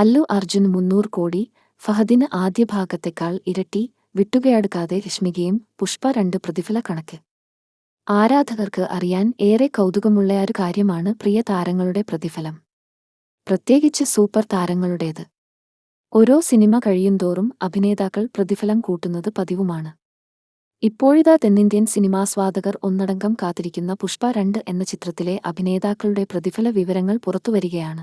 അല്ലു അർജുൻ മുന്നൂറ് കോടി ഫഹദിന് ആദ്യ ഭാഗത്തെക്കാൾ ഇരട്ടി വിട്ടുകയടുക്കാതെ രശ്മികയും പുഷ്പ രണ്ട് പ്രതിഫല കണക്ക്. ആരാധകർക്ക് അറിയാൻ ഏറെ കൗതുകമുള്ള ഒരു കാര്യമാണ് പ്രിയ താരങ്ങളുടെ പ്രതിഫലം. പ്രത്യേകിച്ച് സൂപ്പർ താരങ്ങളുടേത്. ഓരോ സിനിമ കഴിയുന്തോറും അഭിനേതാക്കൾ പ്രതിഫലം കൂട്ടുന്നത് പതിവുമാണ്. ഇപ്പോഴിതാ തെന്നിന്ത്യൻ സിനിമാസ്വാദകർ ഒന്നടങ്കം കാത്തിരിക്കുന്ന പുഷ്പ രണ്ട് എന്ന ചിത്രത്തിലെ അഭിനേതാക്കളുടെ പ്രതിഫല വിവരങ്ങൾ പുറത്തുവരികയാണ്.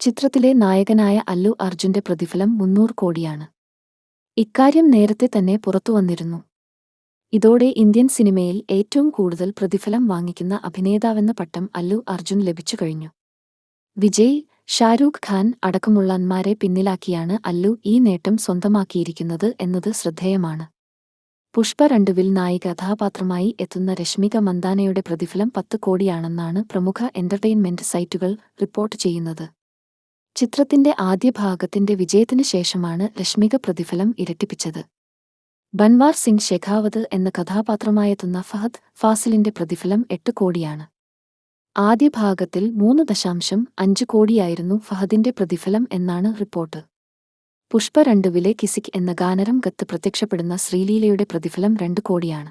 ചിത്രത്തിലെ നായകനായ അല്ലു അർജുന്റെ പ്രതിഫലം മുന്നൂറ് കോടിയാണ്. ഇക്കാര്യം നേരത്തെ തന്നെ പുറത്തുവന്നിരുന്നു ഇതോടെ ഇന്ത്യൻ സിനിമയിൽ ഏറ്റവും കൂടുതൽ പ്രതിഫലം വാങ്ങിക്കുന്ന അഭിനേതാവെന്ന പട്ടം അല്ലു അർജുൻ ലഭിച്ചു കഴിഞ്ഞു. വിജയ് ഷാരൂഖ് ഖാൻ അടക്കമുള്ളന്മാരെ പിന്നിലാക്കിയാണ് അല്ലു ഈ നേട്ടം സ്വന്തമാക്കിയിരിക്കുന്നത് എന്നത് ശ്രദ്ധേയമാണ്. പുഷ്പ രണ്ടുവിൽ നായിക കഥാപാത്രമായി എത്തുന്ന രശ്മിക മന്ദാനയുടെ പ്രതിഫലം പത്ത് കോടിയാണെന്നാണ് പ്രമുഖ എന്റർടൈൻമെന്റ് സൈറ്റുകൾ റിപ്പോർട്ട് ചെയ്യുന്നത്. ചിത്രത്തിന്റെ ആദ്യ ഭാഗത്തിന്റെ വിജയത്തിനു ശേഷമാണ് രശ്മിക പ്രതിഫലം ഇരട്ടിപ്പിച്ചത്. ബൻവാർ സിംഗ് ഷെഖാവത് എന്ന കഥാപാത്രമായെത്തുന്ന ഫഹദ് ഫാസിലിന്റെ പ്രതിഫലം എട്ട് കോടിയാണ്. ആദ്യ ഭാഗത്തിൽ മൂന്ന് ദശാംശം അഞ്ച് കോടിയായിരുന്നു ഫഹദിന്റെ പ്രതിഫലം എന്നാണ് റിപ്പോർട്ട്. പുഷ്പ രണ്ടുവിലെ കിസിക് എന്ന ഗാനരം കത്ത് പ്രത്യക്ഷപ്പെടുന്ന ശ്രീലീലയുടെ പ്രതിഫലം രണ്ട് കോടിയാണ്.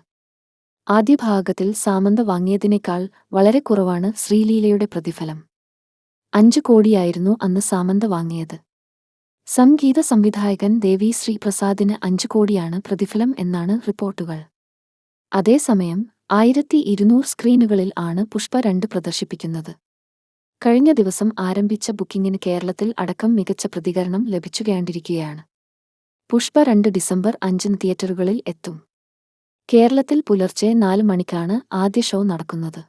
ആദ്യ ഭാഗത്തിൽ സാമന്ത വാങ്ങിയതിനേക്കാൾ വളരെ കുറവാണ് ശ്രീലീലയുടെ പ്രതിഫലം. അഞ്ചു കോടിയായിരുന്നു അന്ന് സാമന്ത വാങ്ങിയത്. സംഗീത സംവിധായകൻ ദേവി ശ്രീ പ്രസാദിന് അഞ്ചു കോടിയാണ് പ്രതിഫലം എന്നാണ് റിപ്പോർട്ടുകൾ. അതേസമയം ആയിരത്തി ഇരുന്നൂറ് സ്ക്രീനുകളിൽ ആണ് പുഷ്പ രണ്ട് പ്രദർശിപ്പിക്കുന്നത്. കഴിഞ്ഞ ദിവസം ആരംഭിച്ച ബുക്കിംഗിന് കേരളത്തിൽ അടക്കം മികച്ച പ്രതികരണം ലഭിച്ചുകേണ്ടിരിക്കുകയാണ് പുഷ്പ രണ്ട് ഡിസംബർ അഞ്ചിന് തിയേറ്ററുകളിൽ എത്തും. കേരളത്തിൽ പുലർച്ചെ നാല് മണിക്കാണ് ആദ്യ ഷോ നടക്കുന്നത്.